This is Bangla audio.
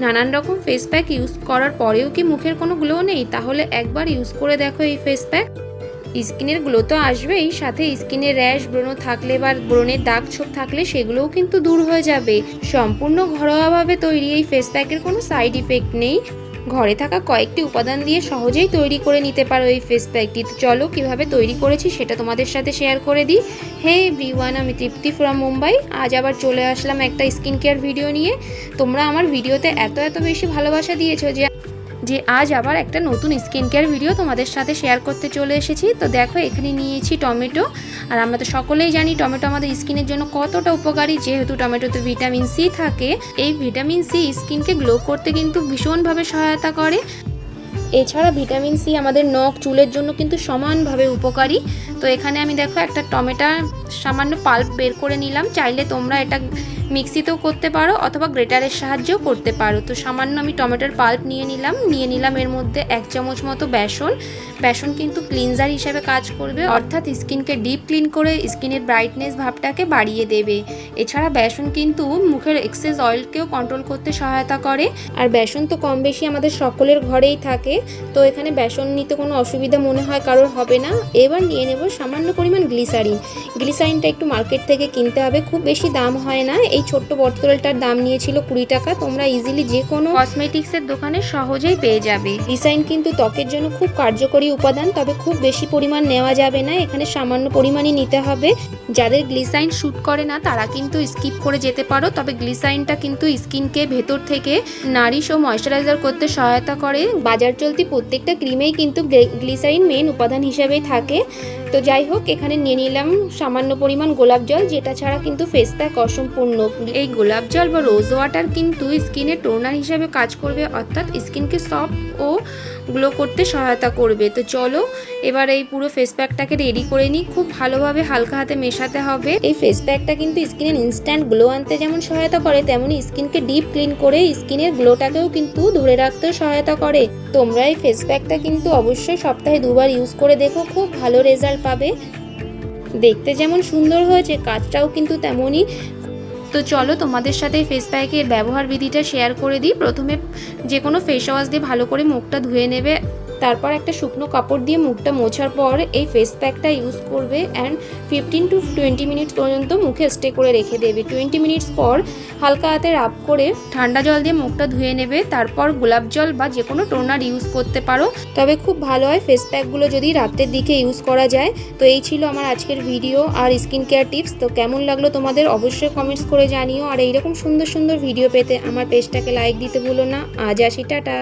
নানান রকম ফেস প্যাক ইউজ করার পরেও কি মুখের কোনো গ্লো নেই? তাহলে একবার ইউজ করে দেখো এই ফেস প্যাক স্কিনের গ্লো তো আসবেই, সাথে স্কিনের র্যাশ ব্রণ থাকলে বা ব্রণের দাগ ছোপ থাকলে সেগুলোও কিন্তু দূর হয়ে যাবে। সম্পূর্ণ ঘরোয়াভাবে তৈরি এই ফেস প্যাকের কোনো সাইড ইফেক্ট নেই। ঘরে থাকা কয়েকটি উপাদান দিয়ে সহজেই তৈরি করে নিতে পারো এই ফেস প্যাকটি তো চলো, কীভাবে তৈরি করেছি সেটা তোমাদের সাথে শেয়ার করে দিই। হে ব্রিওয়ান আমি তৃপ্তি ফ্রম মুম্বাই। আজ আবার চলে আসলাম একটা স্কিন কেয়ার ভিডিও নিয়ে। তোমরা আমার ভিডিওতে এত এত বেশি ভালোবাসা দিয়েছ যে যে আজ আবার একটা নতুন স্কিন কেয়ার ভিডিও তোমাদের সাথে শেয়ার করতে চলে এসেছি। তো দেখো, এখানে নিয়েছি টমেটো। আর আমরা তো সকলেই জানি টমেটো আমাদের স্কিনের জন্য কতটা উপকারী। যেহেতু টমেটোতে ভিটামিন সি থাকে, এই ভিটামিন সি স্কিনকে গ্লো করতে কিন্তু ভীষণভাবে সহায়তা করে। এছাড়া ভিটামিন সি আমাদের নখ, চুলের জন্য কিন্তু সমানভাবে উপকারী। তো এখানে আমি দেখো একটা টমেটার সামান্য পাল্প বের করে নিলাম। চাইলে তোমরা এটা মিক্সিতেও করতে পারো অথবা গ্রেটারের সাহায্যেও করতে পারো। তো সামান্য আমি টমেটোর পাল্প নিয়ে নিলাম। নিয়ে নিলাম এর মধ্যে এক চামচ মতো বেসন। বেসন কিন্তু ক্লিনজার হিসেবে কাজ করবে। অর্থাৎ স্কিনকে ডিপ ক্লিন করে স্কিনের ব্রাইটনেস ভাবটাকে বাড়িয়ে দেবে। এছাড়া বেসন কিন্তু মুখের এক্সেস অয়েলকেও কন্ট্রোল করতে সহায়তা করে। আর বেসন তো কম বেশি আমাদের সকলের ঘরেই থাকে। তো এখানে বেসন নিতে কোনো অসুবিধা মনে হয় কারোর হবে না। এবার নিয়ে নেব সামান্য পরিমাণ গ্লিসারিন গ্লিসারিনটা একটু মার্কেট থেকে কিনতে হবে। খুব বেশি দাম হয় না। এই ছোট্ট বোতলটার দাম নিয়েছিল কুড়ি টাকা। তোমরা ইজিলি যে কোনো কসমেটিক্সের দোকানে সহজেই পেয়ে যাবে। গ্লিসারিন কিন্তু ত্বকের জন্য খুব কার্যকরী উপাদান তবে খুব বেশি পরিমাণ নেওয়া যাবে না। এখানে সামান্য পরিমাণই নিতে হবে। যাদের গ্লিসাইন শ্যুট করে না তারা কিন্তু স্কিপ করে যেতে পারো। তবে গ্লিসাইনটা কিন্তু স্কিনকে ভেতর থেকে নারিশ ও ময়শ্চারাইজার করতে সহায়তা করে। বাজার চলতি প্রত্যেকটা ক্রিমেই কিন্তু গ্লিসারিন মেন উপাদান হিসেবেই থাকে। তো যাই হোক এখানে নিয়ে নিলাম সামান্য পরিমাণ গোলাপ জল যেটা ছাড়া কিন্তু ফেস প্যাক অসম্পূর্ণ। এই গোলাপ জল বা রোজ ওয়াটার কিন্তু স্কিনের টোনার হিসাবে কাজ করবে অর্থাৎ স্কিনকে সফট ও গ্লো করতে সহায়তা করবে। তো চলো এবার এই পুরো ফেস প্যাকটাকে রেডি করে নিই। খুব ভালোভাবে হালকা হাতে মেশাতে হবে। এই ফেস প্যাকটা কিন্তু স্কিনের ইনস্ট্যান্ট গ্লো আনতে যেমন সহায়তা করে তেমনই স্কিনকে ডিপ ক্লিন করে স্কিনের গ্লোটাকেও কিন্তু ধরে রাখতেও সহায়তা করে। তোমরা এই ফেস প্যাকটা কিন্তু অবশ্যই সপ্তাহে দুবার ইউজ করে দেখো খুব ভালো রেজাল্ট পাবে। দেখতে যেমন সুন্দর হয়েছে, কাজটাও কিন্তু তেমনই। তো চলো তোমাদের সাথে ফেস প্যাকের ব্যবহার বিধিটা শেয়ার করে দিই। প্রথমে যে কোনো ফেস ওয়াশ দিয়ে ভালো করে মুখটা ধুয়ে নেবে। তারপর একটা শুকনো কাপড় দিয়ে মুখটা মোছার পর এই ফেস প্যাকটা ইউজ করবে and fifteen to twenty minutes পর্যন্ত মুখে স্টে করে রেখে দেবে। টোয়েন্টি মিনিটস পর হালকা হাতে রাব করে ঠান্ডা জল দিয়ে মুখটা ধুয়ে নেবে। তারপর গোলাপ জল বা যে কোনো টোনার ইউজ করতে পারো। তবে খুব ভালো হয় ফেস প্যাকগুলো যদি রাতের দিকে ইউজ করা যায়। তো এই ছিল আমার আজকের ভিডিও আর স্কিন কেয়ার টিপস তো কেমন লাগল তোমাদের অবশ্যই কমেন্টস করে জানিও। আর এইরকম সুন্দর সুন্দর ভিডিও পেতে আমার পেজটাকে লাইক দিতে ভুলো না। আজ আসি, টাটা।